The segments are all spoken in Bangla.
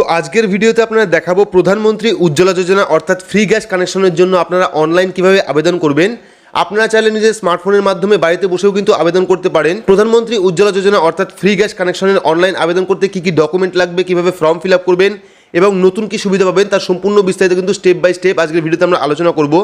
তো আজকের ভিডিওতে আপনারা দেখাবো প্রধানমন্ত্রী উজ্জ্বলা যোজনা, অর্থাৎ ফ্রি গ্যাস কানেকশনের জন্য আপনারা অনলাইন কীভাবে আবেদন করবেন। আপনারা চাইলে নিজের স্মার্টফোনের মাধ্যমে বাড়িতে বসেও কিন্তু আবেদন করতে পারেন। প্রধানমন্ত্রী উজ্জ্বলা যোজনা, অর্থাৎ ফ্রি গ্যাস কানেকশনের অনলাইন আবেদন করতে কি কি ডকুমেন্ট লাগবে, কীভাবে ফর্ম ফিল আপ করবেন এবং নতুন কি সুবিধা পাবেন, তার সম্পূর্ণ বিস্তারিত কিন্তু স্টেপ বাই স্টেপ আজকের ভিডিওতে আমরা আলোচনা করব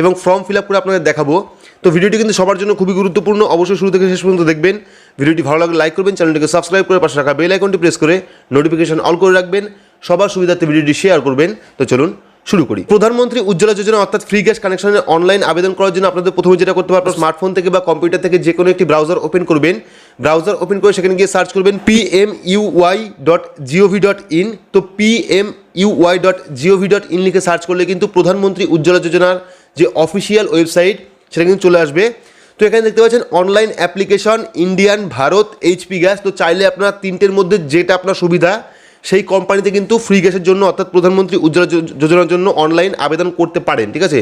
এবং ফর্ম ফিল আপ করে আপনাদের দেখাবো। তো ভিডিওটি কিন্তু সবার জন্য খুবই গুরুত্বপূর্ণ, অবশ্যই শুরু থেকে শেষ পর্যন্ত দেখবেন। ভিডিওটি ভালো লাগলে লাইক করবেন চ্যানেলটিকে সাবস্ক্রাইব করে পাশে রাখা বেল আইকনটি প্রেস করে নোটিফিকেশন অল করে রাখবেন সবার সুবিধার্থে ভিডিওটি শেয়ার করবেন। তো চলুন শুরু করি। প্রধানমন্ত্রী উজ্জ্বলা যোজনা অর্থাৎ ফ্রি গ্যাস কানেকশনের অনলাইন আবেদন করার জন্য আপনাদের প্রথমে যেটা করতে হবে আপনার স্মার্টফোন থেকে বা কম্পিউটার থেকে যে কোনো একটি ব্রাউজার ওপেন করবেন। ব্রাউজার ওপেন করে সেখানে গিয়ে সার্চ করবেন P M U Y dot G O V dot in তো P M U Y dot G O V dot in লিখে সার্চ করলে কিন্তু প্রধানমন্ত্রী উজ্জ্বলা যোজনার যে অফিসিয়াল ওয়েবসাইট সেটা কিন্তু চলে আসবে। তো এখানে দেখতে পাচ্ছেন online application Indian Bharat HP gas তো চাইলে আপনার তিনটের মধ্যে যেটা আপনার সুবিধা, সেই কোম্পানিতে কিন্তু ফ্রি গ্যাসের জন্য, অর্থাৎ প্রধানমন্ত্রী উজ্জ্বলা যোজনার জন্য অনলাইন আবেদন করতে পারেন, ঠিক আছে?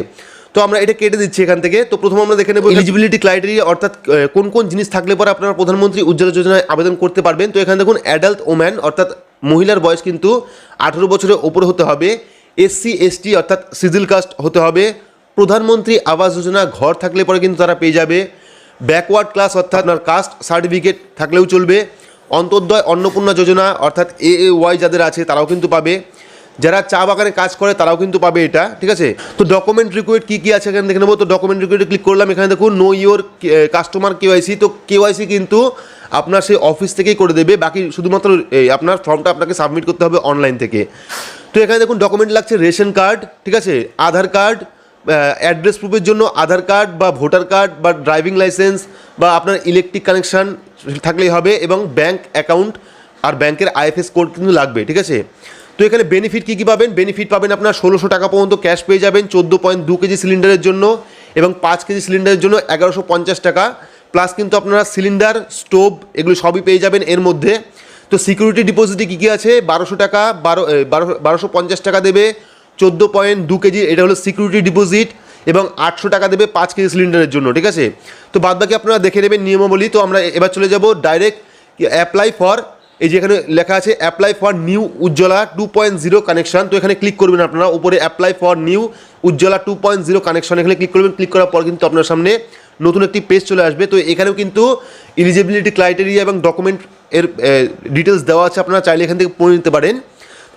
তো আমরা এটা কেটে দিচ্ছি এখান থেকে। তো প্রথম আমরা দেখে নেব এলিজিবিলিটি ক্রাইটেরিয়া অর্থাৎ কোন কোন জিনিস থাকলে পরে আপনারা প্রধানমন্ত্রী উজ্জ্বলা যোজনায় আবেদন করতে পারবেন। তো এখানে দেখুন অ্যাডাল্ট ওম্যান অর্থাৎ মহিলার বয়স কিন্তু আঠেরো বছরের ওপরে হতে হবে এসসি এসটি অর্থাৎ সিজিল কাস্ট হতে হবে। প্রধানমন্ত্রী আবাস যোজনা ঘর থাকলে পরে কিন্তু তারা পেয়ে যাবে। ব্যাকওয়ার্ড ক্লাস অর্থাৎ আপনার কাস্ট সার্টিফিকেট থাকলেও চলবে। অন্তর্দয় অন্নপূর্ণা যোজনা অর্থাৎ এ এ ওয়াই যাদের আছে তারাও কিন্তু পাবে। যারা চা বাগানে কাজ করে তারাও কিন্তু পাবে এটা, ঠিক আছে? তো ডকুমেন্ট রিকোয়ার্ড কী কী আছে এখানে দেখে নেব। তো ডকুমেন্ট রিকোয়ার্ডে ক্লিক করলাম। এখানে দেখুন নো ইয়োর কাস্টমার কেওয়াইসি তো কেওয়াইসি কিন্তু আপনার সেই অফিস থেকেই করে দেবে। বাকি শুধুমাত্র আপনার ফর্মটা আপনাকে সাবমিট করতে হবে অনলাইন থেকে। তো এখানে দেখুন ডকুমেন্ট লাগছে রেশন কার্ড, ঠিক আছে? আধার কার্ড অ্যাড্রেস প্রুফের জন্য আধার কার্ড বা ভোটার কার্ড বা ড্রাইভিং লাইসেন্স বা আপনার ইলেকট্রিক কানেকশান থাকলেই হবে এবং ব্যাংক অ্যাকাউন্ট আর ব্যাংকের আইএফএস কোড কিন্তু লাগবে, ঠিক আছে? তো এখানে বেনিফিট কী কী পাবেন? বেনিফিট পাবেন আপনার ষোলোশো টাকা পর্যন্ত ক্যাশ পেয়ে যাবেন চোদ্দ পয়েন্ট দু কেজি সিলিন্ডারের জন্য এবং পাঁচ কেজি সিলিন্ডারের জন্য এগারোশো পঞ্চাশ টাকা। প্লাস কিন্তু আপনারা সিলিন্ডার স্টোভ এগুলো সবই পেয়ে যাবেন এর মধ্যে। তো সিকিউরিটি ডিপোজিটে কী কী আছে? বারোশো টাকা, বারো বারোশো পঞ্চাশ টাকা দেবে। চোদ্দ পয়েন্ট দু কেজি, এটা হলো সিকিউরিটি ডিপোজিট এবং আটশো টাকা দেবে পাঁচ কেজি সিলিন্ডারের জন্য, ঠিক আছে? তো বাদ বাকি আপনারা দেখে নেবেন নিয়মাবলী, তো আমরা এবার চলে যাব ডাইরেক্ট অ্যাপ্লাই ফর এই যে এখানে লেখা আছে apply for new Ujjwala two point zero connection তো এখানে ক্লিক করবেন আপনারা, উপরে apply for new Ujjwala two point zero connection এখানে ক্লিক করবেন ক্লিক করার পর কিন্তু আপনার সামনে নতুন একটি পেজ চলে আসবে, তো এখানেও কিন্তু এলিজিবিলিটি ক্রাইটেরিয়া এবং ডকুমেন্ট এর ডিটেলস দেওয়া আছে, আপনারা চাইলে এখান থেকে পড়ে নিতে পারেন।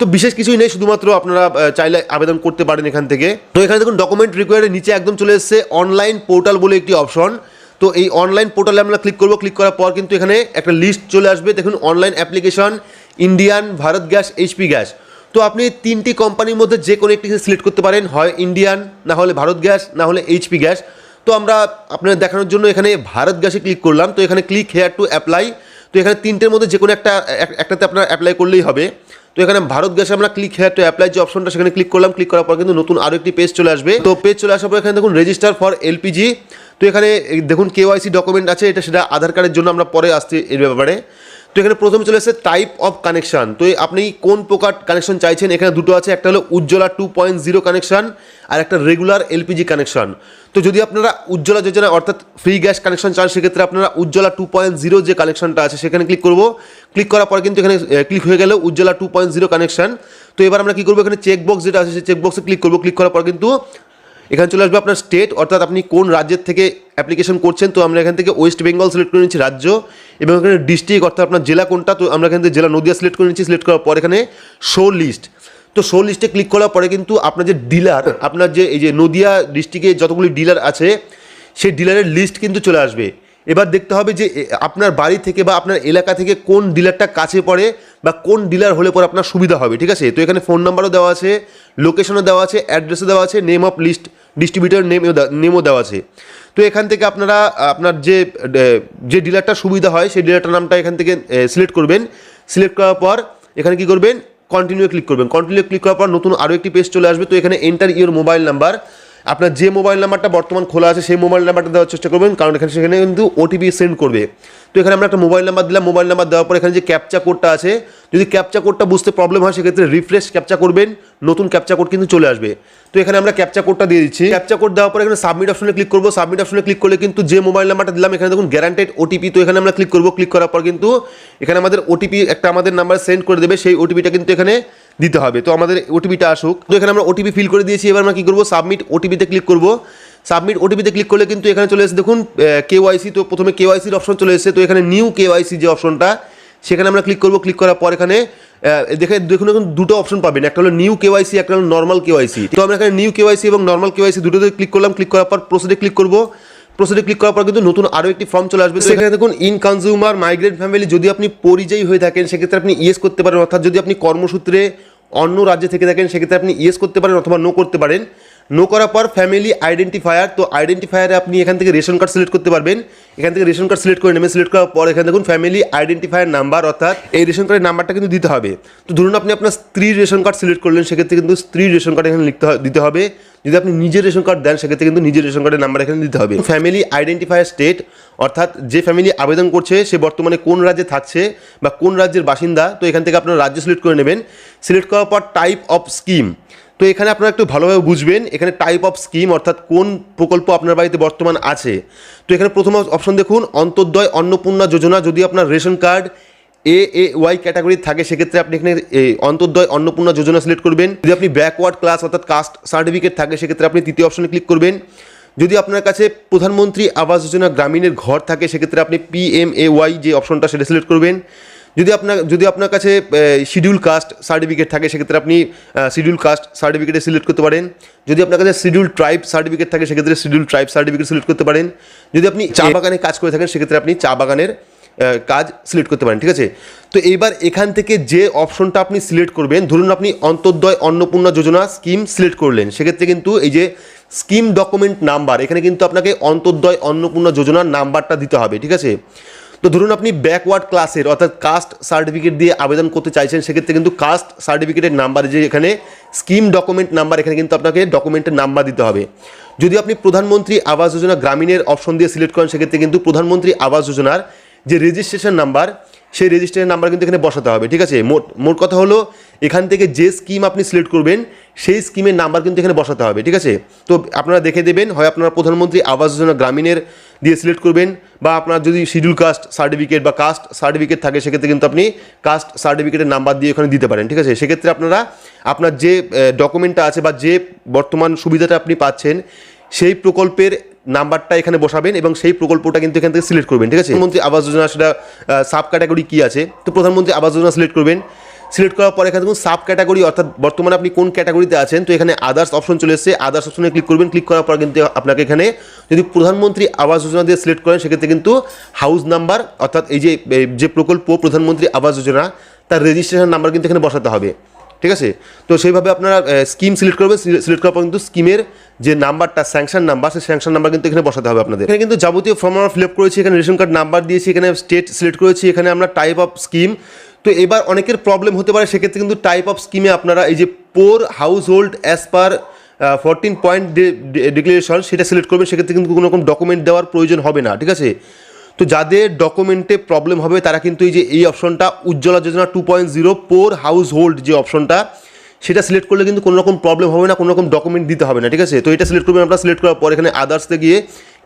তো বিশেষ কিছুই নেই, শুধুমাত্র আপনারা চাইলে আবেদন করতে পারেন এখান থেকে। তো এখানে দেখুন ডকুমেন্ট রিকোয়ার্ডের নিচে একদম চলে এসেছে অনলাইন পোর্টাল বলে একটি অপশন তো এই অনলাইন পোর্টালে আমরা ক্লিক করব। ক্লিক করার পর কিন্তু এখানে একটা লিস্ট চলে আসবে। দেখুন online application Indian Bharat gas HP gas তো আপনি তিনটি কোম্পানির মধ্যে যে কোনো একটিকে সিলেক্ট করতে পারেন। হয় ইন্ডিয়ান না হলে ভারত গ্যাস না হলে এইচপি গ্যাস তো আমরা আপনাদের দেখানোর জন্য এখানে ভারত গ্যাসে ক্লিক করলাম। তো এখানে ক্লিক হেয়ার টু অ্যাপ্লাই তো এখানে তিনটের মধ্যে যে কোনো একটা একটাতে আপনার অ্যাপ্লাই করলেই হবে। তো এখানে ভারত গ্যাসে আমরা ক্লিক হেয়ার টু অ্যাপ্লাই যে অপশনটা সেখানে ক্লিক করলাম ক্লিক করার পর কিন্তু নতুন আরও একটি পেজ চলে আসবে। তো পেজ চলে আসার পর এখানে দেখুন রেজিস্টার ফর এলপিজি তো এখানে দেখুন কেওয়াইসি ডকুমেন্ট আছে, এটা সেটা আধার কার্ডের জন্য আমরা পরে আসছি এর ব্যাপারে। তো এখানে প্রথমে চলে এসেছে টাইপ অফ কানেকশন তো আপনি কোন প্রকার কানেকশন চাইছেন? এখানে দুটো আছে, একটা হলো Ujjwala two point zero connection আর একটা রেগুলার এলপিজি কানেকশন তো যদি আপনারা উজ্জ্বলা যোজনা অর্থাৎ ফ্রি গ্যাস কানেকশন চান, সেক্ষেত্রে আপনারা উজ্জ্বলা টু পয়েন্ট জিরো যে কানেকশনটা আছে, সেখানে ক্লিক করব। ক্লিক করার পর কিন্তু এখানে ক্লিক হয়ে গেল Ujjwala two point zero connection তো এবার আমরা কী করব? এখানে চেক বক্স যেটা আছে, সেই চেক বক্সে ক্লিক করব। ক্লিক করার পর কিন্তু এখানে চলে আসবে আপনার স্টেট অর্থাৎ আপনি কোন রাজ্যের থেকে অ্যাপ্লিকেশন করছেন, তো আমরা এখান থেকে ওয়েস্ট বেঙ্গল সিলেক্ট করে নিচ্ছি রাজ্য, এবং এখানে ডিস্ট্রিক্ট অর্থাৎ আপনার জেলা কোনটা, তো আমরা এখান থেকে জেলা নদিয়া সিলেক্ট করে নিচ্ছি সিলেক্ট করার পর এখানে শো লিস্ট তো শো লিস্টে ক্লিক করার পরে কিন্তু আপনার যে ডিলার আপনার যে এই যে নদিয়া ডিস্ট্রিক্টে যতগুলি ডিলার আছে, সেই ডিলারের লিস্ট কিন্তু চলে আসবে। এবার দেখতে হবে যে আপনার বাড়ি থেকে বা আপনার এলাকা থেকে কোন ডিলারটা কাছে পড়ে বা কোন ডিলার হলে পরে আপনার সুবিধা হবে, ঠিক আছে? তো এখানে ফোন নাম্বারও দেওয়া আছে লোকেশনও দেওয়া আছে অ্যাড্রেসও দেওয়া আছে name of list distributor name নেমও দেওয়া আছে। তো এখান থেকে আপনারা, আপনার যে যে ডিলারটা সুবিধা হয়, সেই ডিলারটার নামটা এখান থেকে সিলেক্ট করবেন। সিলেক্ট করার পর এখানে কি করবেন? কন্টিনিউ ক্লিক করবেন। কন্টিনিউ ক্লিক করার পর নতুন আরও একটি পেজ চলে আসবে। তো এখানে এন্টার ইউর মোবাইল নাম্বার আপনার যে মোবাইল নাম্বারটা বর্তমান খোলা আছে, সেই মোবাইল নাম্বারটা দেওয়ার চেষ্টা করবেন, কারণ এখানে সেখানে কিন্তু ওটিপি সেন্ড করবে। তো এখানে আমরা একটা মোবাইল নাম্বার দিলাম, মোবাইল নাম্বার দেওয়ার পর এখানে যে ক্যাপচা কোডটা আছে, যদি ক্যাপচা কোডটা বুঝতে প্রবলেম হয়, সেক্ষেত্রে রিফ্রেশ ক্যাপচা করবেন, নতুন ক্যাপচা কোড কিন্তু চলে আসবে। তো এখানে আমরা ক্যাপচা কোডটা দিয়ে দিচ্ছি। ক্যাপচা কোড দেওয়ার পর এখানে সাবমিট অপশনে ক্লিক করব। সাবমিট অপশনে ক্লিক করলে কিন্তু যে মোবাইল নাম্বারটা দিলাম, এখানে দেখুন গ্যারান্টেড ওটিপি তো এখানে আমরা ক্লিক করব। ক্লিক করার পর কিন্তু এখানে আমাদের ওটিপি একটা আমাদের নাম্বার সেন্ড করে দেবে, সেই ওটিপিটা কিন্তু এখানে দিতে হবে। তো আমাদের ওটিপিটা আসুক। তো এখানে আমরা ওটিপি ফিল করে দিয়েছি। এবার আমরা কী করব? সাবমিট ওটিপিতে ক্লিক করব। সাবমিট ওটিপিতে ক্লিক করলে কিন্তু এখানে চলে এসে দেখুন কেওয়াইসি তো প্রথমে কেওয়াইসির অপশন চলে এসেছে। তো এখানে নিউ কেওয়াইসি যে অপশনটা সেখানে আমরা ক্লিক করব। ক্লিক করার পর এখানে দেখে দেখুন এখন দুটো অপশন পাবেন। একটা হলো নিউ কেওয়াইসি একটা হলো নর্মাল কেওয়াইসি তো আমরা এখানে নিউ কেওয়াইসি এবং নর্মাল কেওয়াইসি দুটোতে ক্লিক করলাম। ক্লিক করার পর প্রসিডে ক্লিক করব। প্রসিডে ক্লিক করার পর কিন্তু নতুন আরও একটি ফর্ম চলে আসবে। সেখানে দেখুন ইন কনজিউমার মাইগ্রেন্ট ফ্যামিলি যদি আপনি পরিযায়ী হয়ে থাকেন, সেক্ষেত্রে আপনি ইয়েস করতে পারেন। অর্থাৎ যদি আপনি কর্মসূত্রে অন্য রাজ্যে থেকে থাকেন সেক্ষেত্রে আপনি ইয়েস করতে পারেন অথবা নো করতে পারেন। নো করার পর ফ্যামিলি আইডেন্টিফায়ার তো আইডেন্টিফায়ারে আপনি এখান থেকে রেশন কার্ড সিলেক্ট করতে পারবেন। এখান থেকে রেশন কার্ড সিলেক্ট করে নেবেন। সিলেক্ট করার পর এখানে দেখুন ফ্যামিলি আইডেন্টিফায়ার নাম্বার অর্থাৎ এই রেশন কার্ডের নাম্বারটা কিন্তু দিতে হবে। তো ধরুন আপনি আপনার স্ত্রীর রেশন কার্ড সিলেক্ট করলেন, সেক্ষেত্রে কিন্তু স্ত্রীর রেশন কার্ড এখানে লিখতে দিতে হবে। যদি আপনি নিজের রেশন কার্ড দেন, সেক্ষেত্রে কিন্তু নিজের রেশন কার্ডের নাম্বার এখানে দিতে হবে। ফ্যামিলি আইডেন্টিফায়ার স্টেট অর্থাৎ যে ফ্যামিলি আবেদন করছে, সে বর্তমানে কোন রাজ্যে থাকছে বা কোন রাজ্যের বাসিন্দা, তো এখান থেকে আপনার রাজ্য সিলেক্ট করে নেবেন। সিলেক্ট করার পর টাইপ অফ স্কিম তো এখানে আপনারা একটু ভালোভাবে বুঝবেন, এখানে টাইপ অফ স্কিম অর্থাৎ কোন প্রকল্প আপনার বাড়িতে বর্তমান আছে। তো এখানে প্রথম অপশন দেখুন, অন্তর্দয় অন্নপূর্ণা যোজনা। যদি আপনার ration card A A Y category থাকে, সেক্ষেত্রে আপনি এখানে অন্তর্দয় অন্নপূর্ণা যোজনা সিলেক্ট করবেন। যদি আপনি ব্যাকওয়ার্ড ক্লাস অর্থাৎ কাস্ট সার্টিফিকেট থাকে, সেক্ষেত্রে আপনি তৃতীয় অপশনে ক্লিক করবেন। যদি আপনার কাছে প্রধানমন্ত্রী আবাস যোজনা গ্রামীণের ঘর থাকে, সেক্ষেত্রে আপনি পি এম এ ওয়াই যে অপশনটা সেটা সিলেক্ট করবেন। যদি আপনার যদি আপনার কাছে শিডিউল কাস্ট সার্টিফিকেট থাকে সেক্ষেত্রে আপনি শিডিউল কাস্ট সার্টিফিকেটে সিলেক্ট করতে পারেন। যদি আপনার কাছে শিডিউল ট্রাইব সার্টিফিকেট থাকে সেক্ষেত্রে শিডিউল ট্রাইব সার্টিফিকেট সিলেক্ট করতে পারেন। যদি আপনি চা বাগানে কাজ করে থাকেন সেক্ষেত্রে আপনি চা বাগানের কাজ সিলেক্ট করতে পারেন ঠিক আছে? তো এইবার এখান থেকে যে অপশনটা আপনি সিলেক্ট করবেন ধরুন আপনি অন্তর্দয় অন্নপূর্ণা যোজনা স্কিম সিলেক্ট করলেন। সেক্ষেত্রে কিন্তু এই যে স্কিম ডকুমেন্ট নাম্বার এখানে কিন্তু আপনাকে অন্তর্দয় অন্নপূর্ণা যোজনার নাম্বারটা দিতে হবে ঠিক আছে? তো ধরুন আপনি ব্যাকওয়ার্ড ক্লাসের অর্থাৎ কাস্ট সার্টিফিকেট দিয়ে আবেদন করতে চাইছেন, সেক্ষেত্রে কিন্তু কাস্ট সার্টিফিকেটের নাম্বার যে এখানে স্কিম ডকুমেন্ট নাম্বার এখানে কিন্তু আপনাকে ডকুমেন্টের নাম্বার দিতে হবে। যদি আপনি প্রধানমন্ত্রী আবাস যোজনা গ্রামীণের অপশন দিয়ে সিলেক্ট করেন, সেক্ষেত্রে কিন্তু প্রধানমন্ত্রী আবাস যোজনার যে রেজিস্ট্রেশন নাম্বার সেই রেজিস্ট্রেশন নাম্বার কিন্তু এখানে বসাতে হবে, ঠিক আছে? মোট মোট কথা হলো, এখান থেকে যে স্কিম আপনি সিলেক্ট করবেন, সেই স্কিমের নাম্বার কিন্তু এখানে বসাতে হবে, ঠিক আছে? তো আপনারা দেখে দেবেন, হয় আপনারা প্রধানমন্ত্রী আবাস যোজনা গ্রামীণের দিয়ে সিলেক্ট করবেন, বা আপনার যদি শিডিউল কাস্ট সার্টিফিকেট বা কাস্ট সার্টিফিকেট থাকে, সেক্ষেত্রে কিন্তু আপনি কাস্ট সার্টিফিকেটের নাম্বার দিয়ে ওখানে দিতে পারেন, ঠিক আছে? সেক্ষেত্রে আপনারা, আপনার যে ডকুমেন্টটা আছে বা যে বর্তমান সুবিধাটা আপনি পাচ্ছেন, সেই প্রকল্পের নাম্বারটা এখানে বসাবেন এবং সেই প্রকল্পটা কিন্তু এখান থেকে সিলেক্ট করবেন, ঠিক আছে? প্রধানমন্ত্রী আবাস যোজনা সেটা সাব ক্যাটাগরি কী আছে? তো প্রধানমন্ত্রী আবাস যোজনা সিলেক্ট করবেন। সিলেক্ট করার পর এখানে দেখুন সাব ক্যাটাগরি অর্থাৎ বর্তমানে আপনি কোন ক্যাটাগরিতে আছেন, তো এখানে আদার্স অপশন চলে এসেছে। আদার্স অপশনে ক্লিক করবেন ক্লিক করার পর কিন্তু আপনাকে এখানে যদি প্রধানমন্ত্রী আবাস যোজনা দিয়ে সিলেক্ট করেন, সেক্ষেত্রে কিন্তু হাউস নাম্বার অর্থাৎ এই যে যে প্রকল্প প্রধানমন্ত্রী আবাস যোজনা, তার রেজিস্ট্রেশন নাম্বার কিন্তু এখানে বসাতে হবে। ঠিক আছে? তো সেইভাবে আপনারা স্কিম সিলেক্ট করবেন সিলেক্ট করার পর কিন্তু স্কিমের যে নাম্বারটা স্যাংশন নাম্বার সেই স্যাংশন নাম্বার কিন্তু এখানে বসাতে হবে আপনাদের। এখানে কিন্তু যাবতীয় ফর্ম আমরা ফিল আপ করেছি, এখানে রেশন কার্ড নাম্বার দিয়েছি, এখানে স্টেট সিলেক্ট করেছি, এখানে আমরা টাইপ অফ স্কিম তো এবার অনেকের প্রবলেম হতে পারে, সেক্ষেত্রে কিন্তু টাইপ অফ স্কিমে আপনারা এই যে poor household as per fourteen point declaration সেটা সিলেক্ট করবেন, সেক্ষেত্রে কিন্তু কোনো রকম ডকুমেন্ট দেওয়ার প্রয়োজন হবে না, ঠিক আছে? তো যাদের ডকুমেন্টে প্রবলেম হবে, তারা কিন্তু এই যে এই অপশনটা Ujjwala Yojana two point zero poor household যে অপশনটা সেটা সিলেক্ট করলে কিন্তু কোনো রকম প্রবলেম হবে না, কোনো রকম ডকুমেন্ট দিতে হবে না, ঠিক আছে? তো এটা সিলেক্ট করবেন, আপনারা সিলেক্ট করার পর এখানে আদার্সতে গিয়ে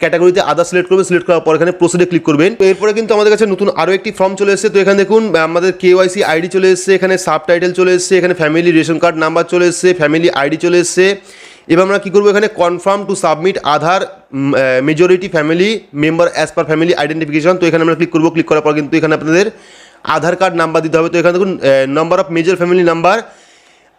ক্যাটাগরিতে আদার্স সিলেক্ট করবেন সিলেক্ট করার পর এখানে প্রসিডে ক্লিক করবেন। তো এরপরে কিন্তু আমাদের কাছে নতুন আরও একটি ফর্ম চলে এসেছে। তো এখানে দেখুন, আমাদের কেওয়াইসি আইডি চলে এসেছে, এখানে সাব টাইটেল চলে এসেছে, এখানে ফ্যামিলি রেশন কার্ড নাম্বার চলে এসেছে ফ্যামিলি আইডি চলে এসেছে। এবার আমরা কী করব এখানে confirm to submit Aadhaar majority family member as per family identification তো এখানে আমরা ক্লিক করব ক্লিক করার পর কিন্তু এখানে আপনাদের আধার কার্ড নাম্বার দিতে হবে। তো এখানে দেখুন number of major family number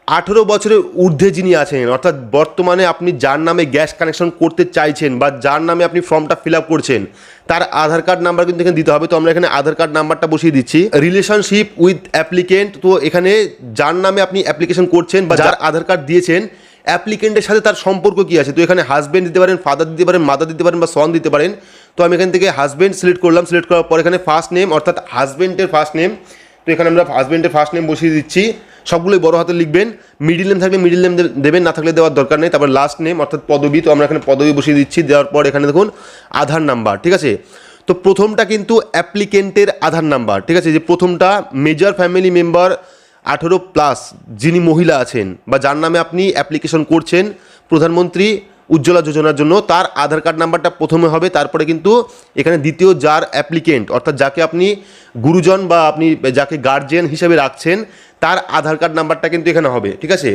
আঠেরো বছরের ঊর্ধ্বে যিনি আছেন অর্থাৎ বর্তমানে আপনি যার নামে গ্যাস কানেকশন করতে চাইছেন বা যার নামে আপনি ফর্মটা ফিল আপ করছেন তার আধার কার্ড নাম্বার কিন্তু এখানে দিতে হবে। তো আমরা এখানে আধার কার্ড নাম্বারটা বসিয়ে দিচ্ছি। রিলেশনশিপ উইথ অ্যাপ্লিকেন্ট তো এখানে যার নামে আপনি অ্যাপ্লিকেশন করছেন বা যার আধার কার্ড দিয়েছেন অ্যাপ্লিকেন্টের সাথে তার সম্পর্ক কী আছে? তো এখানে হাজব্যান্ড দিতে পারেন ফাদার দিতে পারেন মাদার দিতে পারেন বা সন দিতে পারেন। তো আমি এখান থেকে হাজব্যান্ড সিলেক্ট করলাম সিলেক্ট করার পর এখানে ফার্স্ট নেম অর্থাৎ হাজব্যান্ডের ফার্স্ট নেম তো এখানে আমরা হাজব্যান্ডের ফার্স্ট নেম বসিয়ে দিচ্ছি। সবগুলোই বড় হাতে লিখবেন। মিডিল নেম থাকলে মিডিল নেম দেবেন, না থাকলে দেওয়ার দরকার নেই। তারপর লাস্ট নেম অর্থাৎ পদবী। তো আমরা এখানে পদবী বসিয়ে দিচ্ছি। দেওয়ার পর এখানে দেখুন, আধার নাম্বার ঠিক আছে? তো প্রথমটা কিন্তু অ্যাপ্লিকেন্টের আধার নাম্বার ঠিক আছে? যে প্রথমটা মেজর ফ্যামিলি মেম্বার আঠেরো প্লাস যিনি মহিলা আছেন বা যার নামে আপনি অ্যাপ্লিকেশন করছেন প্রধানমন্ত্রী উজ্জ্বলা যোজনার জন্য, তার আধার কার্ড নাম্বারটা প্রথমে হবে, তারপরে কিন্তু এখানে দ্বিতীয় যার অ্যাপ্লিকেন্ট, অর্থাৎ যাকে আপনি গুরুজন বা আপনি যাকে গার্জিয়ান হিসেবে রাখছেন, তার আধার কার্ড নাম্বারটা কিন্তু এখানে হবে, ঠিক আছে?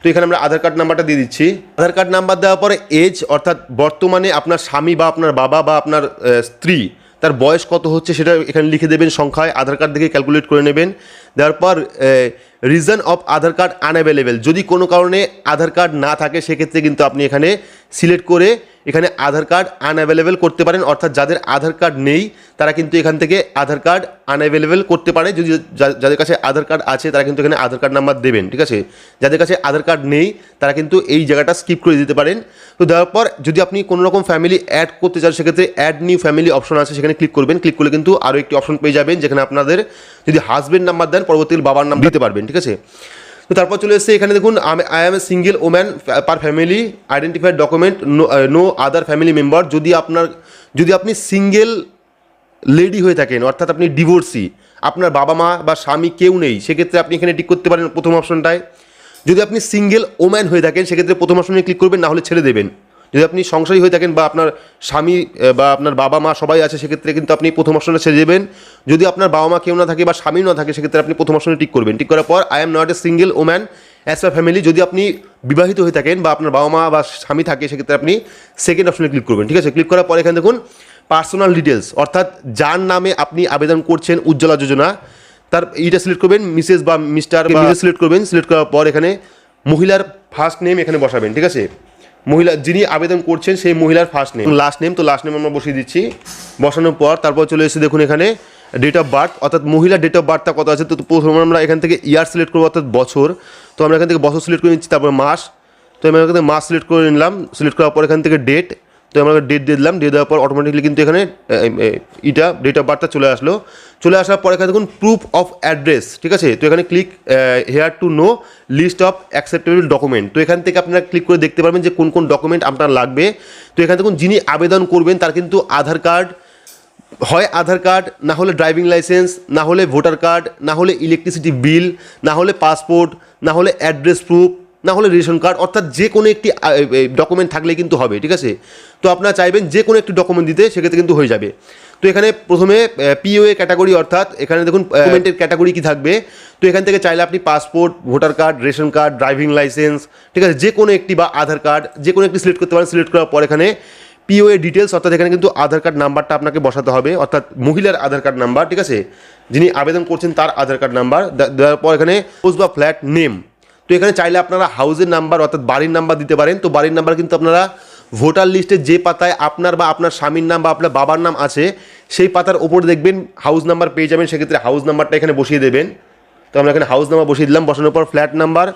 তো এখানে আমরা আধার কার্ড নাম্বারটা দিয়ে দিচ্ছি। আধার কার্ড নাম্বার দেওয়ার পরে এজ অর্থাৎ বর্তমানে আপনার স্বামী বা আপনার বাবা বা আপনার স্ত্রী তার বয়স কত হচ্ছে সেটা এখানে লিখে দেবেন সংখ্যায়, আধার কার্ড দেখে ক্যালকুলেট করে নেবেন। দেওয়ার পর reason of Aadhaar card unavailable যদি কোনো কারণে আধার কার্ড না থাকে, সেক্ষেত্রে কিন্তু আপনি এখানে সিলেক্ট করে এখানে আধার কার্ড আনঅ্যাভেলেবেল করতে পারেন, অর্থাৎ যাদের আধার কার্ড নেই, তারা কিন্তু এখান থেকে আধার কার্ড আনঅ্যাভেলেবেল করতে পারে। যদি যাদের কাছে আধার কার্ড আছে, তারা কিন্তু এখানে আধার কার্ড নাম্বার দেবেন, ঠিক আছে? যাদের কাছে আধার কার্ড নেই, তারা কিন্তু এই জায়গাটা স্কিপ করে দিতে পারেন। তো দেওয়ার পর, যদি আপনি কোনো রকম ফ্যামিলি অ্যাড করতে চান, সেক্ষেত্রে অ্যাড নিউ ফ্যামিলি অপশন আছে, সেখানে ক্লিক করবেন। ক্লিক করলে কিন্তু আরও একটি অপশন পেয়ে যাবেন, যেখানে আপনাদের যদি হাজবেন্ড নাম্বার দেন পরবর্তীকালে বাবার নাম দিতে পারবেন, ঠিক আছে? তো তারপর চলে এসেছে এখানে দেখুন I am a single woman per family identified document no other family member যদি আপনার, যদি আপনি সিঙ্গেল লেডি হয়ে থাকেন, অর্থাৎ আপনি ডিভোর্সি আপনার বাবা মা বা স্বামী কেউ নেই, সেক্ষেত্রে আপনি এখানে টিক করতে পারেন প্রথম অপশনটায় যদি আপনি সিঙ্গেল ওম্যান হয়ে থাকেন, সেক্ষেত্রে প্রথম অপশনে ক্লিক করবেন, না হলে ছেড়ে দেবেন। যদি আপনি সংসারী হয়ে থাকেন বা আপনার স্বামী বা আপনার বাবা মা সবাই আছে সেক্ষেত্রে কিন্তু আপনি প্রথম অপশনে ছেড়ে দেবেন। যদি আপনার বাবা মা কেউ না থাকে বা স্বামী না থাকে সেক্ষেত্রে আপনি প্রথম অপশনে টিক করবেন। টিক করার পর I am not a single woman as per family যদি আপনি বিবাহিত হয়ে থাকেন বা আপনার বাবা মা বা স্বামী থাকে সেক্ষেত্রে আপনি সেকেন্ড অপশনে ক্লিক করবেন। ঠিক আছে? ক্লিক করার পর এখানে দেখুন পার্সোনাল ডিটেলস অর্থাৎ যার নামে আপনি আবেদন করছেন উজ্জ্বলা যোজনা তার এইটা সিলেক্ট করবেন মিসেস বা মিস্টার সিলেক্ট করবেন। সিলেক্ট করার পর এখানে মহিলার ফার্স্ট নেম এখানে বসাবেন। ঠিক আছে? মহিলা যিনি আবেদন করছেন সেই মহিলার ফার্স্ট নেম লাস্ট নেম তো লাস্ট নেম আমরা বসিয়ে দিচ্ছি। বসানোর পর তারপর চলে এসে দেখুন এখানে ডেট অফ বার্থ অর্থাৎ মহিলার ডেট অফ বার্থটা কত আছে? তো প্রথমে আমরা এখান থেকে ইয়ার সিলেক্ট করব, অর্থাৎ বছর। তো আমরা এখান থেকে বছর সিলেক্ট করে নিচ্ছি, তারপর মাস। তো আমি এখান থেকে মাস সিলেক্ট করে নিলাম। সিলেক্ট করার পর এখান থেকে ডেট তো আমরা ডেট দিয়ে দিলাম দিয়ে দেওয়ার পর অটোমেটিকলি কিন্তু এখানে এ, এ, ইটা ডেট অফ বার্থটা চলে আসলো। চলে আসার পর এখানে দেখুন প্রুফ অফ অ্যাড্রেস ঠিক আছে? তো এখানে click here to know list of acceptable document তো এখান থেকে আপনারা ক্লিক করে দেখতে পারবেন যে কোন কোন ডকুমেন্ট আপনার লাগবে। তো এখানে দেখুন যিনি আবেদন করবেন তার কিন্তু আধার কার্ড হয় আধার কার্ড না হলে ড্রাইভিং লাইসেন্স না হলে ভোটার কার্ড না হলে ইলেকট্রিসিটি বিল না হলে পাসপোর্ট না হলে অ্যাড্রেস প্রুফ না হলে রেশন কার্ড, অর্থাৎ যে কোনো একটি ডকুমেন্ট থাকলে কিন্তু হবে, ঠিক আছে? তো আপনারা চাইবেন যে কোনো একটি ডকুমেন্ট দিতে, সেক্ষেত্রে কিন্তু হয়ে যাবে। তো এখানে প্রথমে পিওএ ক্যাটাগরি অর্থাৎ এখানে দেখুন ডকুমেন্টের ক্যাটাগরি কি থাকবে? তো এখান থেকে চাইলে আপনি passport voter card ration card driving licence ঠিক আছে? যে কোনো একটি বা আধার কার্ড যে কোনো একটি সিলেক্ট করতে পারেন সিলেক্ট করার পর এখানে পিওএ ডিটেলস অর্থাৎ এখানে কিন্তু আধার কার্ড নাম্বারটা আপনাকে বসাতে হবে, অর্থাৎ মহিলার আধার কার্ড নাম্বার ঠিক আছে? যিনি আবেদন করছেন তার আধার কার্ড নাম্বার দেওয়ার পর এখানে হাউস বা ফ্ল্যাট নেম তো এখানে চাইলে আপনারা হাউজের নাম্বার অর্থাৎ বাড়ির নাম্বার দিতে পারেন। তো বাড়ির নাম্বার কিন্তু আপনারা ভোটার লিস্টে যে পাতায় আপনার বা আপনার স্বামীর নাম বা আপনার বাবার নাম আছে, সেই পাতার ওপর দেখবেন হাউস নাম্বার পেয়ে যাবেন। সেক্ষেত্রে হাউস নাম্বারটা এখানে বসিয়ে দেবেন। তো আমরা এখানে হাউস নাম্বার বসিয়ে দিলাম, বসানোর পর ফ্ল্যাট নাম্বার।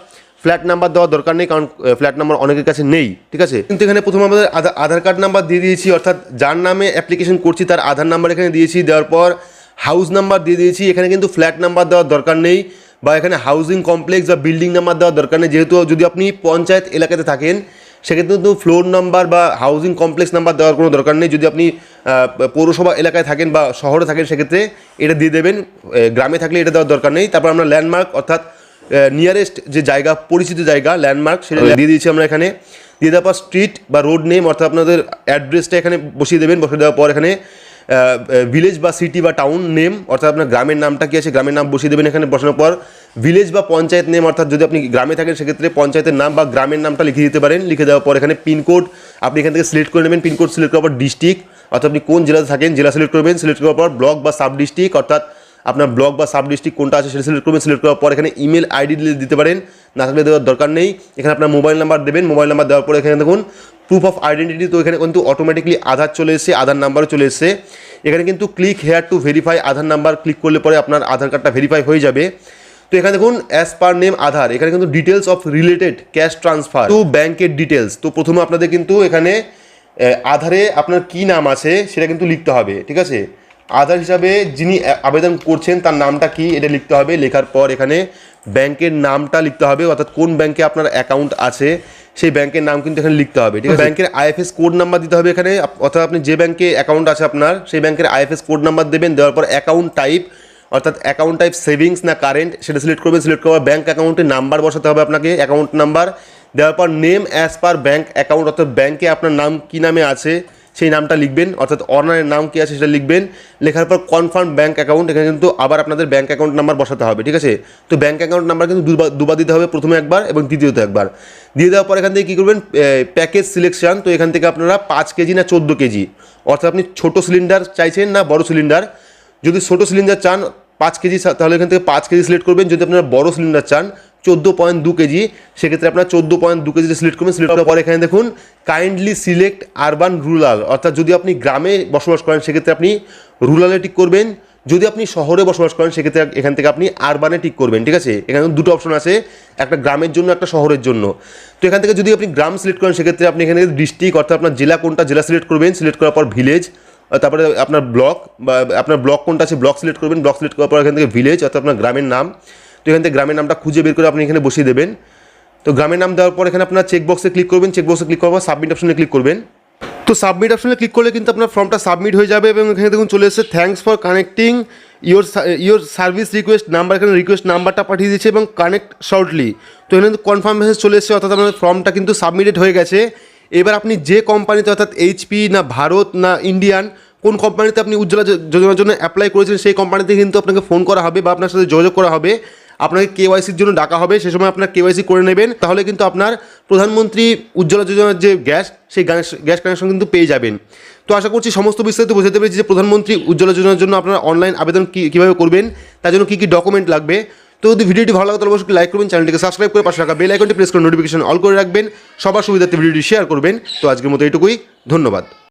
ফ্ল্যাট নাম্বার দেওয়ার দরকার নেই, কারণ ফ্ল্যাট নাম্বার অনেকের কাছে নেই, ঠিক আছে? কিন্তু এখানে প্রথমে আমাদের আধার কার্ড নাম্বার দিয়ে দিয়েছি, অর্থাৎ যার নামে অ্যাপ্লিকেশন করছি তার আধার নাম্বার এখানে দিয়েছি। দেওয়ার পর হাউস নাম্বার দিয়ে দিয়েছি, এখানে কিন্তু ফ্ল্যাট নাম্বার দেওয়ার দরকার নেই। বা এখানে হাউজিং কমপ্লেক্স বা বিল্ডিং নাম্বার দেওয়ার দরকার নেই। যেহেতু যদি আপনি পঞ্চায়েত এলাকাতে থাকেন সেক্ষেত্রে কিন্তু ফ্লোর নাম্বার বা হাউজিং কমপ্লেক্স নাম্বার দেওয়ার কোনো দরকার নেই। যদি আপনি পৌরসভা এলাকায় থাকেন বা শহরে থাকেন সেক্ষেত্রে এটা দিয়ে দেবেন। গ্রামে থাকলে এটা দেওয়ার দরকার নেই। তারপর আমরা ল্যান্ডমার্ক অর্থাৎ নিয়ারেস্ট যে জায়গা পরিচিত জায়গা ল্যান্ডমার্ক সেটা দিয়ে দিয়েছি আমরা এখানে। দিয়ে দেওয়ার পর স্ট্রিট বা রোড নেম অর্থাৎ আপনাদের অ্যাড্রেসটা এখানে বসিয়ে দেবেন। বসিয়ে দেওয়ার পর এখানে ভিলেজ বা সিটি বা টাউন নেম অর্থাৎ আপনার গ্রামের নামটা কি আছে, গ্রামের নাম বসিয়ে দেবেন এখানে বসানোর পর ভিলেজ বা পঞ্চায়েত নেম অর্থাৎ যদি আপনি গ্রামে থাকেন, সেক্ষেত্রে পঞ্চায়েতের নাম বা গ্রামের নামটা লিখে দিতে পারেন, লিখে দেওয়ার পর এখানে পিনকোড আপনি এখান থেকে সিলেক্ট করে নেবেন পিনকোড সিলেক্ট করার পর ডিস্ট্রিক্ট অর্থাৎ আপনি কোন জেলাতে থাকেন, জেলা সিলেক্ট করবেন সিলেক্ট করার পর ব্লক বা সাব ডিস্ট্রিক্ট অর্থাৎ আপনার ব্লক বা সাব ডিস্ট্রিক্ট কোনটা আছে সেটা সিলেক্ট করবেন সিলেক্ট করার পর এখানে ইমেল আইডি দিতে পারেন। না থাকলে দেওয়ার দরকার নেই। এখানে আপনার মোবাইল নাম্বার দেবেন মোবাইল নাম্বার দেওয়ার পর এখানে দেখুন প্রুফ অফ আইডেন্টিটি তো এখানে কিন্তু অটোমেটিকলি আধার চলে এসেছে, আধার নাম্বারও চলে এসেছে। এখানে কিন্তু click here to verify Aadhaar number click করলে পরে আপনার আধার কার্ডটা ভেরিফাই হয়ে যাবে। তো এখানে দেখুন অ্যাজ পার নেম আধার, এখানে কিন্তু details of related cash transfer to ব্যাংকের ডিটেলস তো প্রথমে আপনাদের কিন্তু এখানে আধারে আপনার কি নাম আছে সেটা কিন্তু লিখতে হবে, ঠিক আছে? আধার হিসাবে যিনি আবেদন করছেন তার নামটা কি এটা লিখতে হবে। লেখার পর এখানে ব্যাংকের নামটা লিখতে হবে অর্থাৎ কোন ব্যাংকে আপনার অ্যাকাউন্ট আছে সেই ব্যাংকের নাম কিন্তু এখানে লিখতে হবে ঠিক আছে? ব্যাংকের আইএফএস কোড নাম্বার দিতে হবে এখানে অর্থাৎ আপনি যে ব্যাংকে অ্যাকাউন্ট আছে আপনার সেই ব্যাংকের আইএফএস কোড নাম্বার দেবেন দেওয়ার পর অ্যাকাউন্ট টাইপ অর্থাৎ অ্যাকাউন্ট টাইপ সেভিংস না কারেন্ট সেটা সিলেক্ট করবেন সিলেক্ট করার ব্যাঙ্ক অ্যাকাউন্টে নাম্বার বসাতে হবে আপনাকে অ্যাকাউন্ট নাম্বার দেওয়ার পর name as per bank account অর্থাৎ ব্যাঙ্কে আপনার নাম কী নামে আছে সেই নামটা লিখবেন, অর্থাৎ অনারের নাম কী আছে সেটা লিখবেন। লেখার পর কনফার্ম ব্যাঙ্ক অ্যাকাউন্ট এখানে কিন্তু আবার আপনাদের ব্যাঙ্ক অ্যাকাউন্ট নাম্বার বসাতে হবে, ঠিক আছে? তো ব্যাঙ্ক অ্যাকাউন্ট নাম্বার কিন্তু দুবার দুবার দিতে হবে প্রথমে একবার এবং দ্বিতীয়ত একবার। দিয়ে দেওয়ার পর এখান থেকে কী করবেন? প্যাকেজ সিলেকশন তো এখান থেকে আপনারা পাঁচ কেজি না চোদ্দ কেজি, অর্থাৎ আপনি ছোটো সিলিন্ডার চাইছেন না বড় সিলিন্ডার যদি ছোটো সিলিন্ডার চান, পাঁচ কেজি তাহলে এখান থেকে পাঁচ কেজি সিলেক্ট করবেন, যদি আপনারা বড় সিলিন্ডার চান চোদ্দ পয়েন্ট দু কেজি, সেক্ষেত্রে আপনার চোদ্দ পয়েন্ট দু কেজি সিলেক্ট করবেন সিলেক্ট করার পরে এখানে দেখুন কাইন্ডলি সিলেক্ট আরবান রুরাল অর্থাৎ যদি আপনি গ্রামে বসবাস করেন, সেক্ষেত্রে আপনি রুরালে টিক করবেন, যদি আপনি শহরে বসবাস করেন, সেক্ষেত্রে এখান থেকে আপনি আরবানে টিক করবেন, ঠিক আছে? এখানে দুটো অপশন আছে, একটা গ্রামের জন্য, একটা শহরের জন্য। তো এখান থেকে যদি আপনি গ্রাম সিলেক্ট করেন, সেক্ষেত্রে আপনি এখানে ডিস্ট্রিক্ট অর্থাৎ আপনার জেলা কোনটা, জেলা সিলেক্ট করবেন সিলেক্ট করার পর ভিলেজ তারপরে আপনার ব্লক বা আপনার ব্লক কোনটা আছে ব্লক সিলেক্ট করবেন ব্লক সিলেক্ট করার পর এখান থেকে ভিলেজ অর্থাৎ আপনার গ্রামের নাম। এখান থেকে গ্রামের নামটা খুঁজে বের করে আপনি এখানে বসিয়ে দেবেন। তো গ্রামের নাম দেওয়ার পর এখানে আপনার চেক বক্সে ক্লিক করবেন চেক বক্সে ক্লিক করার পর সাবমিট অপশনে ক্লিক করবেন। তো সাবমিট অপশনে ক্লিক করলে কিন্তু আপনার ফর্মটা সাবমিট হয়ে যাবে এবং এখানে দেখুন চলে এসেছে thanks for connecting your your service request number এখানে রিকোয়েস্ট নাম্বারটা পাঠিয়ে দিয়েছে এবং কানেক্ট শর্টলি তো এখানে কনফার্ম মেসেজ চলে এসেছে, অর্থাৎ আপনার ফর্মটা কিন্তু সাবমিটেড হয়ে গেছে। এবার আপনি যে কোম্পানিতে অর্থাৎ এইচপি না ভারত না ইন্ডিয়ান কোন কোম্পানিতে আপনি উজ্জ্বলা যোজনার জন্য অ্যাপ্লাই করেছেন, সেই কোম্পানিতে কিন্তু আপনাকে ফোন করা হবে বা আপনার সাথে যোগাযোগ করা হবে। আপনাকে কেওয়াইসির জন্য ডাকা হবে, সে সময় আপনার কেওয়াইসি করে নেবেন। তাহলে কিন্তু আপনার প্রধানমন্ত্রী উজ্জ্বলা যোজনার যে গ্যাস, সেই গ্যাস কানেকশন কিন্তু পেয়ে যাবেন। তো আশা করছি সমস্ত বিস্তারিত বোঝাতে পেরেছি যে প্রধানমন্ত্রী উজ্জ্বলা যোজনার জন্য আপনারা অনলাইন আবেদন কীভাবে করবেন, তার জন্য কী কী ডকুমেন্ট লাগবে। তো যদি ভিডিওটি ভালো লাগে তাহলে অবশ্যই লাইক করবেন, চ্যানেলটিকে সাবস্ক্রাইব করে পাশে রাখা বেল আইকনটি প্রেস করে নোটিফিকেশন অল করে রাখবেন। সবার সুবিধার্থে ভিডিওটি শেয়ার করবেন। তো আজকের মতো এটুকুই ধন্যবাদ।